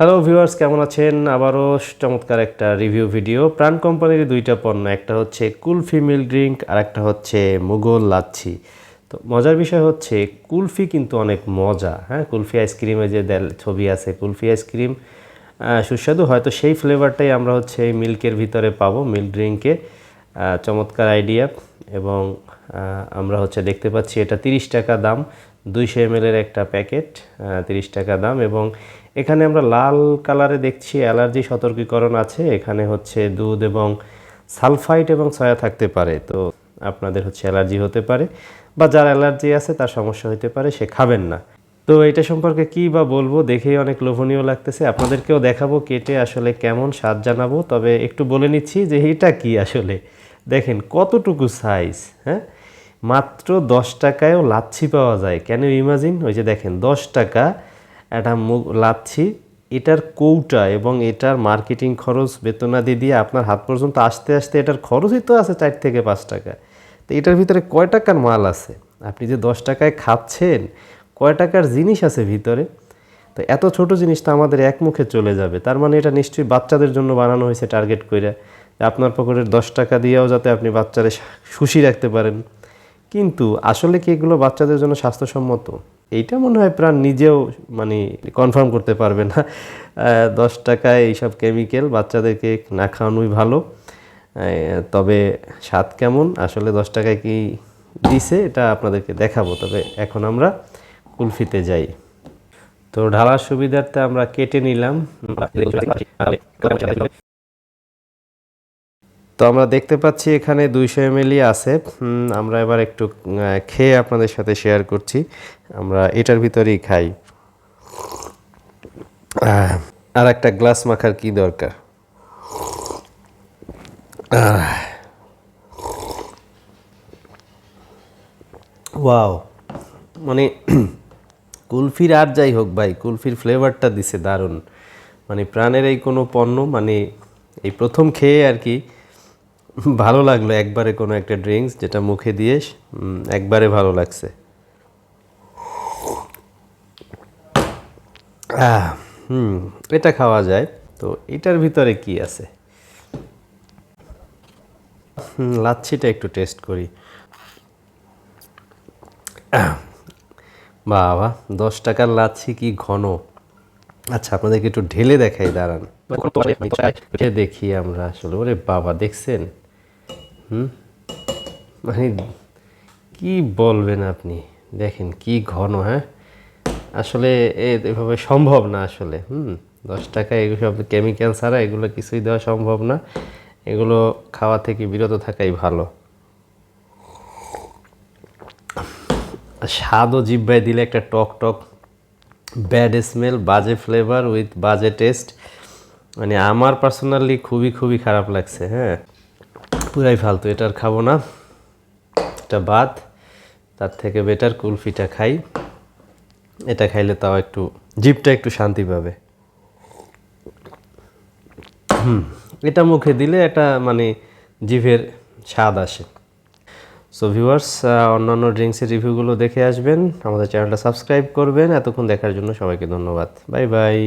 Hello viewers কেমন আছেন? আবারও চমৎকার একটা রিভিউ ভিডিও প্রাণ কোম্পানির দুইটা পণ্য, একটা হচ্ছে কুলফি মিল ড্রিঙ্ক আর একটা হচ্ছে মুঘল লাচ্ছি। তো মজার বিষয় হচ্ছে, কুলফি কিন্তু অনেক মজা। হ্যাঁ কুলফি আইসক্রিমে যে ছবি আছে, কুলফি আইসক্রিম সুস্বাদু। হয়তো সেই ফ্লেভারটাই আমরা হচ্ছে এই মিল্কের ভিতরে পাবো, মিল্ক ড্রিঙ্কে। চমৎকার আইডিয়া এবং আমরা হচ্ছে দেখতে পাচ্ছি এটা তিরিশ টাকা দাম। দুইশো এম এর একটা প্যাকেট তিরিশ টাকা দাম এবং এখানে আমরা লাল কালারে দেখছি অ্যালার্জি সতর্কীকরণ আছে, এখানে হচ্ছে দুধ এবং সালফাইট এবং সয়া থাকতে পারে, তো আপনাদের হচ্ছে অ্যালার্জি হতে পারে বা যার অ্যালার্জি আছে তার সমস্যা হতে পারে, সে খাবেন না। তো এটা সম্পর্কে কি বা বলব দেখেই অনেক লোভনীয় লাগতেছে, আপনাদেরকেও দেখাবো কেটে আসলে কেমন স্বাদ জানাব, তবে একটু বলে নিচ্ছি যে এটা কি আসলে? দেখেন কতটুকু সাইজ হ্যাঁ? মাত্র দশ টাকায়ও লাচ্ছি পাওয়া যায়। কেন ইমাজিন ওই যে দেখেন, দশ টাকা একটা মুগ লাচ্ছি, এটার কৌটা এবং এটার মার্কেটিং খরচ, বেতনাদি দিয়ে আপনার হাত পর্যন্ত আসতে আসতে এটার খরচই তো আছে চার থেকে পাঁচ টাকা। তো এটার ভিতরে কয় টাকার মাল আছে? আপনি যে দশ টাকায় খাচ্ছেন, কয় টাকার জিনিস আছে ভিতরে? তো এত ছোট জিনিস তো আমাদের এক মুখে চলে যাবে। তার মানে এটা নিশ্চয়ই বাচ্চাদের জন্য বানানো হয়েছে টার্গেট করে আপনার পকেটের দশ টাকা দিয়েও যাতে আপনি বাচ্চারে খুশি রাখতে পারেন। কিন্তু আসলে কি এগুলো বাচ্চাদের জন্য স্বাস্থ্যসম্মত? এইটা মনে হয় প্রাণ নিজেও মানে কনফার্ম করতে পারবে না। দশ টাকায় এইসব কেমিক্যাল বাচ্চাদেরকে না খাওয়ানোই ভালো। তবে স্বাদ কেমন? আসলে দশ টাকায় কি দিছে? এটা আপনাদেরকে দেখাবো। তবে এখন আমরা কুলফিতে যাই। তো ঢালার সুবিধার্থে আমরা কেটে নিলাম। তো আমরা দেখতে পাচ্ছি এখানে দুইশো এমএলই আছে। আমরা এবার একটু খেয়ে আপনাদের সাথে শেয়ার করছি। আমরা এটার ভিতরেই খাই। আর একটা গ্লাস মাখার কি দরকার? ওয়াও মানে কুলফির আর যাই হোক ভাই, কুলফির ফ্লেভারটা দিছে দারুণ। মানে প্রাণের এই কোনো পণ্য মানে এই প্রথম খেয়ে আর কি ভালো লাগল একবারে কোনো একটা ড্রিঙ্কস যেটা মুখে দিয়ে একবারে ভালো লাগছে। হুম এটা খাওয়া যায়। তো এটার ভিতরে কি আছে? লাচ্ছিটা একটু টেস্ট করি। বাবা দশ টাকার লাচ্ছি কি ঘন? আচ্ছা আপনাদেরকে একটু ঢেলে দেখাই দাঁড়ান। দেখি আমরা আসলে। ওরে বাবা দেখছেন? হুম? মানে কি বলবেন আপনি? দেখেন কি ঘন হ্যাঁ? আসলে এভাবে সম্ভব না আসলে, হুম? দশ টাকায় এগুলো সব কেমিক্যাল ছাড়া এগুলো কিছুই দেওয়া সম্ভব না। এগুলো খাওয়া থেকে বিরত থাকাই ভালো। স্বাদও জিব্বায় দিলে একটা টক টক ব্যাড স্মেল বাজে ফ্লেভার উইথ বাজে টেস্ট মানে আমার পার্সোনালি খুবই খুবই খারাপ লাগছে হ্যাঁ? পুরাই ফালতু, এটা আর খাব না। এটা বাদ, তার থেকে বেটার কুলফিটা খাই। এটা খাইলে তাও একটু, জিভটা একটু শান্তি পাবে। হুম, এটা মুখে দিলে এটা মানে জিভের স্বাদ আসে। সো ভিউয়ার্স অন্যান্য ড্রিঙ্কসের রিভিউগুলো দেখে আসবেন। আমাদের চ্যানেলটা সাবস্ক্রাইব করবেন। এতক্ষণ দেখার জন্য সবাইকে ধন্যবাদ। Bye bye